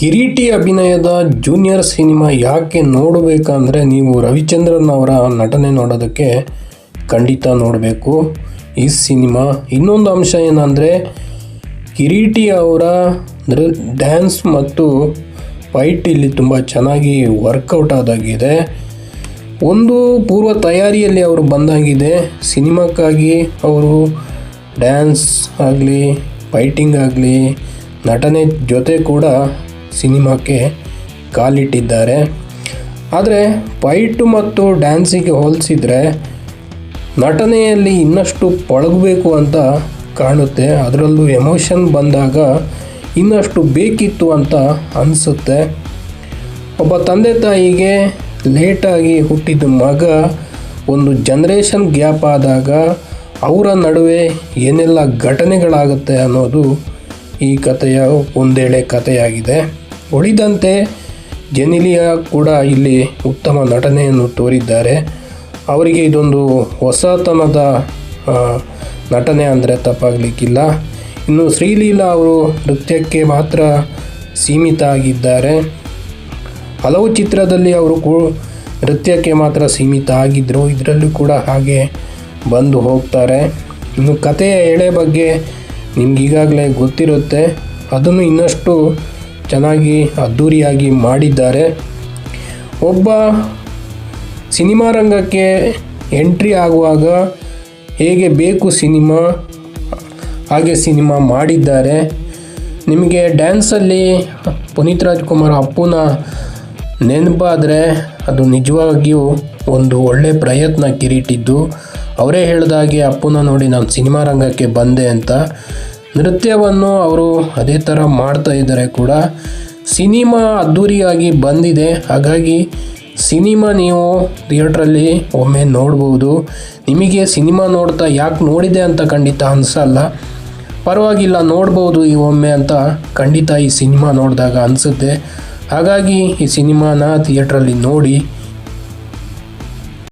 ಕಿರೀಟಿ ಅಭಿನಯದ junior cinema ಯಾಕೆ ನೋಡಬೇಕಂದ್ರೆ ನೀವು ರವಿಚಂದ್ರನ್ ಅವರ ನಟನೆ ನೋಡೋದಕ್ಕೆ ಖಂಡಿತ ನೋಡಬೇಕು. ಈ ಸಿನಿಮಾ ಇನ್ನೊಂದು ಅಂಶ ಏನಂದರೆ ಕಿರೀಟಿ ಅವರ ನೃ, ಡ್ಯಾನ್ಸ್ ಮತ್ತು ಫೈಟ್ ಇಲ್ಲಿ ತುಂಬ ಚೆನ್ನಾಗಿ ವರ್ಕೌಟ್ ಆದಾಗಿದೆ. ಒಂದು ಪೂರ್ವ ತಯಾರಿಯಲ್ಲಿ ಅವರು ಬಂದಾಗಿದೆ. ಸಿನಿಮಾಕ್ಕಾಗಿ ಅವರು ಡ್ಯಾನ್ಸ್ ಆಗಲಿ, ಫೈಟಿಂಗ್ ಆಗಲಿ, ನಟನೆ ಜೊತೆ ಕೂಡ ಸಿನಿಮಾಕ್ಕೆ ಕಾಲಿಟ್ಟಿದ್ದಾರೆ. ಆದರೆ ಫೈಟು ಮತ್ತು ಡ್ಯಾನ್ಸಿಗೆ ಹೋಲಿಸಿದರೆ ನಟನೆಯಲ್ಲಿ ಇನ್ನಷ್ಟು ಪಳಗಬೇಕು ಅಂತ ಕಾಣುತ್ತೆ. ಅದರಲ್ಲೂ ಎಮೋಷನ್ ಬಂದಾಗ ಇನ್ನಷ್ಟು ಬೇಕಿತ್ತು ಅಂತ ಅನಿಸುತ್ತೆ. ಒಬ್ಬ ತಂದೆ ತಾಯಿಗೆ ಲೇಟಾಗಿ ಹುಟ್ಟಿದ ಮಗ ಒಂದು ಜನ್ರೇಷನ್ ಗ್ಯಾಪ್ ಆದಾಗ ಅವರ ನಡುವೆ ಏನೆಲ್ಲ ಘಟನೆಗಳಾಗುತ್ತೆ ಅನ್ನೋದು ಈ ಕಥೆಯ ಒಂದೇಳೆ ಕಥೆಯಾಗಿದೆ. ಉಳಿದಂತೆ ಜೆನಿಲಿಯಾ ಕೂಡ ಇಲ್ಲಿ ಉತ್ತಮ ನಟನೆಯನ್ನು ತೋರಿದ್ದಾರೆ. ಅವರಿಗೆ ಇದೊಂದು ಹೊಸತನದ ನಟನೆ ಅಂದರೆ ತಪ್ಪಾಗಲಿಕ್ಕಿಲ್ಲ. ಇನ್ನು ಶ್ರೀಲೀಲಾ ಅವರು ನೃತ್ಯಕ್ಕೆ ಮಾತ್ರ ಸೀಮಿತ ಆಗಿದ್ದಾರೆ ಹಲವು ಚಿತ್ರದಲ್ಲಿ ಅವರು ಕೂ, ನೃತ್ಯಕ್ಕೆ ಮಾತ್ರ ಸೀಮಿತ ಆಗಿದ್ದರು ಇದರಲ್ಲೂ ಕೂಡ ಹಾಗೆ ಬಂದು ಹೋಗ್ತಾರೆ. ಇನ್ನು ಕಥೆಯ ಎಳೆ ಬಗ್ಗೆ ನಿಮ್ಗೆ ಈಗಾಗಲೇ ಗೊತ್ತಿರುತ್ತೆ. ಅದನ್ನು ಇನ್ನಷ್ಟು ಚೆನ್ನಾಗಿ ಅದ್ಧೂರಿಯಾಗಿ ಮಾಡಿದ್ದಾರೆ. ಒಬ್ಬ ಸಿನಿಮಾ ರಂಗಕ್ಕೆ ಎಂಟ್ರಿ ಆಗುವಾಗ ಹೇಗೆ ಬೇಕು ಸಿನಿಮಾ, ಹಾಗೆ ಸಿನಿಮಾ ಮಾಡಿದ್ದಾರೆ. ನಿಮಗೆ ಡ್ಯಾನ್ಸಲ್ಲಿ ಪುನೀತ್ ರಾಜ್ಕುಮಾರ್ ಅಪ್ಪುನ ನೆನಪಾದರೆ ಅದು ನಿಜವಾಗಿಯೂ ಒಂದು ಒಳ್ಳೆಯ ಪ್ರಯತ್ನ ಕಿರೀಟಿದ್ದು. ಅವರೇ ಹೇಳಿದಾಗೆ ಅಪ್ಪುನ ನೋಡಿ ನಾನು ಸಿನಿಮಾ ರಂಗಕ್ಕೆ ಬಂದೆ ಅಂತ. ನೃತ್ಯವನ್ನು ಅವರು ಅದೇ ಥರ ಮಾಡ್ತಾ ಇದ್ದಾರೆ ಕೂಡ. ಸಿನಿಮಾ ಅದ್ಧೂರಿಯಾಗಿ ಬಂದಿದೆ. ಹಾಗಾಗಿ ಸಿನಿಮಾ ನೀವು ಥಿಯೇಟ್ರಲ್ಲಿ ಒಮ್ಮೆ ನೋಡ್ಬೋದು. ನಿಮಗೆ ಸಿನಿಮಾ ನೋಡ್ತಾ ಯಾಕೆ ನೋಡಿದೆ ಅಂತ ಖಂಡಿತ ಅನಿಸಲ್ಲ. ಪರವಾಗಿಲ್ಲ, ನೋಡ್ಬೋದು ಈ ಒಮ್ಮೆ ಅಂತ ಖಂಡಿತ ಈ ಸಿನಿಮಾ ನೋಡಿದಾಗ ಅನಿಸುತ್ತೆ. ಹಾಗಾಗಿ ಈ ಸಿನಿಮಾನ ಥಿಯೇಟ್ರಲ್ಲಿ ನೋಡಿ.